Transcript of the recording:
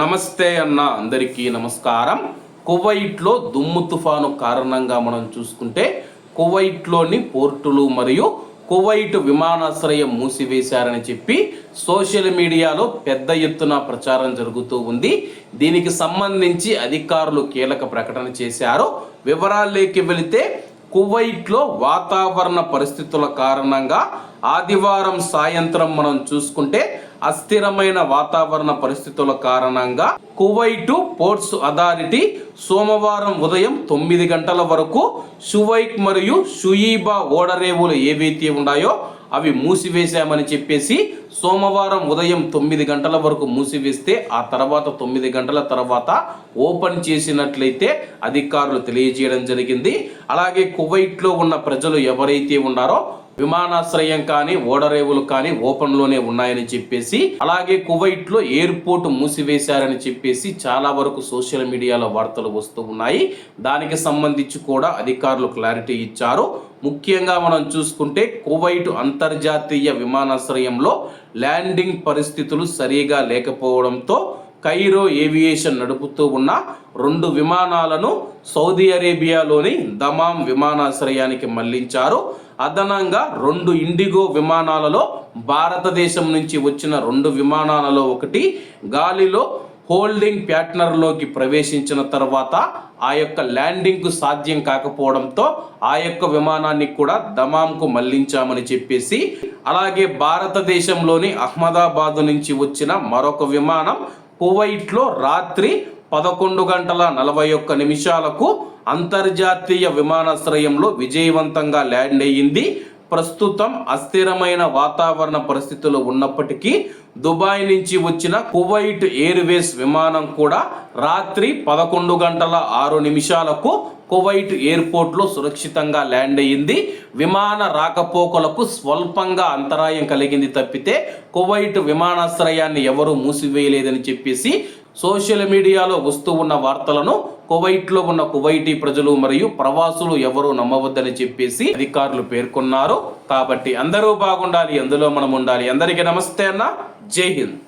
నమస్తే అన్న అందరికీ నమస్కారం. కువైట్లో దుమ్ము తుఫాను కారణంగా మనం చూసుకుంటే కువైట్లోని పోర్టులు మరియు కువైట్ విమానాశ్రయం మూసివేశారని చెప్పి సోషల్ మీడియాలో పెద్ద ఎత్తున ప్రచారం జరుగుతూ ఉంది. దీనికి సంబంధించి అధికారులు కీలక ప్రకటన చేశారు. వివరాల్లోకి వెళితే కువైట్లో వాతావరణ పరిస్థితుల కారణంగా ఆదివారం సాయంత్రం మనం చూసుకుంటే అస్థిరమైన వాతావరణ పరిస్థితుల కారణంగా కువైటు పోర్ట్స్ అథారిటీ సోమవారం ఉదయం తొమ్మిది గంటల వరకు షువైక్ మరియు షుయీబా ఓడరేవులు ఏవైతే ఉన్నాయో అవి మూసివేశామని చెప్పేసి సోమవారం ఉదయం తొమ్మిది గంటల వరకు మూసివేస్తే ఆ తర్వాత తొమ్మిది గంటల తర్వాత ఓపెన్ చేసినట్లయితే అధికారులు తెలియజేయడం జరిగింది. అలాగే కువైట్లో ఉన్న ప్రజలు ఎవరైతే ఉన్నారో విమానాశ్రయం కానీ ఓడరేవులు కానీ ఓపెన్లోనే ఉన్నాయని చెప్పేసి అలాగే కువైట్లో ఎయిర్పోర్ట్ మూసివేశారని చెప్పేసి చాలా వరకు సోషల్ మీడియాలో వార్తలు వస్తూ ఉన్నాయి. దానికి సంబంధించి కూడా అధికారులు క్లారిటీ ఇచ్చారు. ముఖ్యంగా మనం చూసుకుంటే కువైట్ అంతర్జాతీయ విమానాశ్రయంలో ల్యాండింగ్ పరిస్థితులు సరిగా లేకపోవడంతో కైరో ఏవియేషన్ నడుపుతూ ఉన్న రెండు విమానాలను సౌదీ అరేబియాలోని దమాం విమానాశ్రయానికి మళ్ళించారు. అదనంగా రెండు ఇండిగో విమానాలలో భారతదేశం నుంచి వచ్చిన రెండు విమానాలలో ఒకటి గాలిలో హోల్డింగ్ ప్యాట్నర్లోకి ప్రవేశించిన తర్వాత ఆ యొక్క ల్యాండింగ్కు సాధ్యం కాకపోవడంతో ఆ యొక్క విమానాన్ని కూడా దమాంకు మళ్ళించామని చెప్పేసి అలాగే భారతదేశంలోని అహ్మదాబాద్ నుంచి వచ్చిన మరొక విమానం కువైట్లో రాత్రి పదకొండు గంటల నలభై ఒక్క నిమిషాలకు అంతర్జాతీయ విమానాశ్రయంలో విజయవంతంగా ల్యాండ్ అయ్యింది. ప్రస్తుతం అస్థిరమైన వాతావరణ పరిస్థితులు ఉన్నప్పటికీ దుబాయ్ నుంచి వచ్చిన కువైట్ ఎయిర్వేస్ విమానం కూడా రాత్రి పదకొండు గంటల ఆరు నిమిషాలకు కువైట్ ఎయిర్పోర్ట్లో సురక్షితంగా ల్యాండ్ అయ్యింది. విమాన రాకపోకలకు స్వల్పంగా అంతరాయం కలిగింది తప్పితే కువైట్ విమానాశ్రయాన్ని ఎవరూ మూసివేయలేదని చెప్పేసి సోషల్ మీడియాలో వస్తూ ఉన్న వార్తలను కువైట్లో ఉన్న కువైటీ ప్రజలు మరియు ప్రవాసులు ఎవరు నమ్మవద్దని చెప్పేసి అధికారులు పేర్కొన్నారు. కాబట్టి అందరూ బాగుండాలి అందులో మనం ఉండాలి. అందరికీ నమస్తే అన్న. జై హింద్.